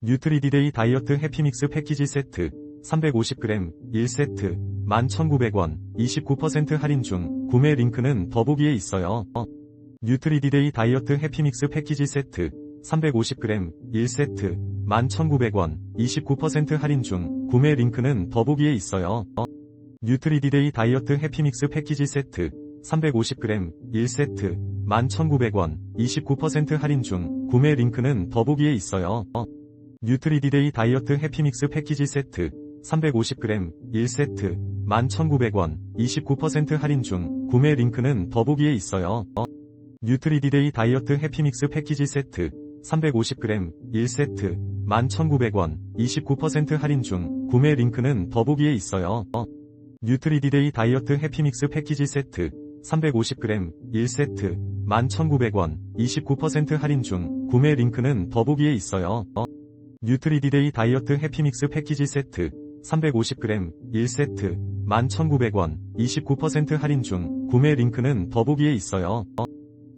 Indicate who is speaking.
Speaker 1: 뉴트리디데이 다이어트 해피믹스 패키지 세트 350g 1세트 11,900원 29% 할인 중 구매 링크는 더보기에 있어요. 어. 뉴트리디데이 다이어트 해피믹스 패키지 세트 350g 1세트 11,900원 29% 할인 중 구매 링크는 더보기에 있어요. 어. 뉴트리디데이 다이어트 해피믹스 패키지 세트 350g 1세트 11,900원 29% 할인 중 구매 링크는 더보기에 있어요. 어. 뉴트리디데이 다이어트 해피믹스 패키지 세트 350g 1세트 11,900원 29% 할인 중 구매 링크는 더보기에 있어요. 어. 뉴트리디데이 다이어트 해피믹스 패키지 세트 350g 1세트 11,900원 29% 할인 중 구매 링크는 더보기에 있어요. 어. 뉴트리디데이 다이어트 해피믹스 패키지 세트 350g 1세트 11,900원 29% 할인 중 구매 링크는 더보기에 있어요. 어. 뉴트리디데이 다이어트 해피믹스 패키지 세트 350g 1세트 11,900원 29% 할인 중 구매 링크는 더보기에 있어요. 어.